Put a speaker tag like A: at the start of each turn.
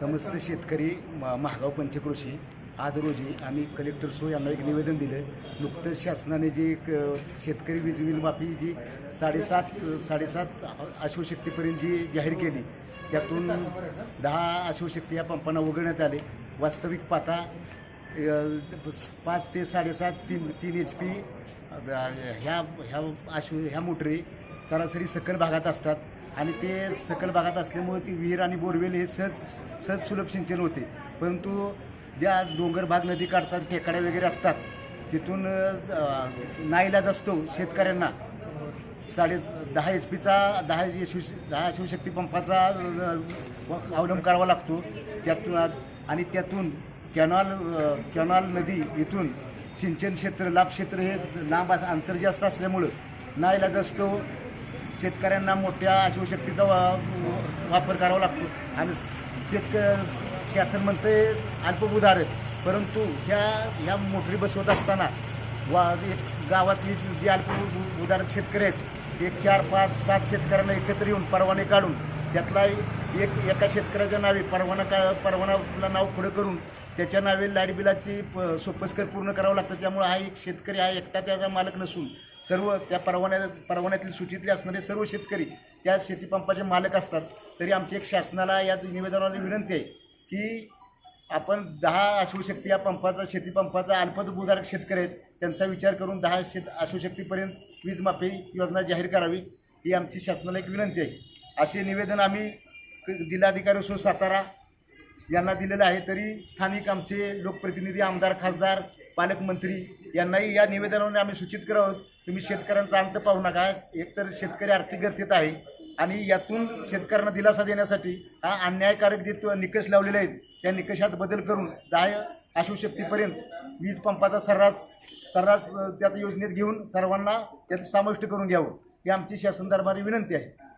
A: समस्त शेतकरी म- महागाव पंचकृषी आज रोजी आम्ही कलेक्टर सो यांना एक निवेदन दिलं नुकतंच शासनाने जी एक अ, शेतकरी वीज बिल माफी जी साडेसात साडेसात अश्वशक्तीपर्यंत जी जाहीर केली त्यातून दहा अश्वशक्ती या पंपांना वगळण्यात आले. वास्तविक पाहता अ, पाच ते साडेसात तीन तीन एच पी ह्या ह्या अश्व ह्या मोटरी सरासरी सकल भागात असतात. आणि ते सकल भागात असल्यामुळे ती विहीर आणि बोरवेल हे सहज सहज सुलभ सिंचन होते. परंतु ज्या डोंगर भाग नदी काठचा वगैरे असतात तिथून नाईलाज असतो शेतकऱ्यांना. साडे दहा एच पीचा दहा एच दहा शिवशक्ती पंपाचा अवलंब करावा लागतो. त्यातून आणि त्यातून कॅनॉल कॅनॉल नदी इथून सिंचन क्षेत्र लाभ क्षेत्र हे लांब असं अंतर जास्त असल्यामुळं नाईलाज असतो. शेतकऱ्यांना मोठ्या शिवशक्तीचा वा- वापर करावा लागतो. आणि शेतक शासन म्हणते अल्पभूधारक परंतु ह्या ह्या मोटरी बसवत असताना वा एक गावातली जी अल्पभूधारक शेतकरी आहेत एक चार पाच सात शेतकऱ्यांना एकत्र येऊन परवाने काढून त्यातला एक एका शेतकऱ्याच्या नावे परवाना का परवानाला नाव पुढं करून त्याच्या नावे लाइट बिलाची प सोपस्कर पूर्ण करावं लागतं. त्यामुळे हा एक शेतकरी हा एकटा त्याचा मालक नसून सर्व त्या परवान्या परवान्यातील सूचीतले असणारे सर्व शेतकरी त्या शेतीपंपाचे मालक असतात. तरी आमची एक शासनाला या निवेदनाला विनंती आहे की आपण दहा अश्वशक्ती या पंपाचा शेतीपंपाचा अल्पभूधारक शेतकरी आहेत त्यांचा विचार करून दहा शेत अश्वशक्तीपर्यंत वीजमाफी योजना जाहीर करावी ही आमची शासनाला एक विनंती आहे. असे निवेदन आम्ही जिल्हाधिकारी सो सातारा यांना दिलेलं आहे. तरी स्थानिक आमचे लोकप्रतिनिधी आमदार खासदार पालकमंत्री यांनाही या निवेदनाने आम्ही सूचित करावं तुम्ही शेतकऱ्यांचा अंत पाहू नका. एकतर शेतकरी आर्थिक गरजेत आहे आणि यातून शेतकऱ्यांना दिलासा देण्यासाठी हा अन्यायकारक जे निकष लावलेले आहेत त्या निकषात बदल करून दहा अश्वशक्तीपर्यंत वीज पंपाचा सर्रास सर्रास त्यात योजनेत घेऊन सर्वांना त्यात समाविष्ट करून घ्यावं. ही आमची शासन दरबारी विनंती आहे.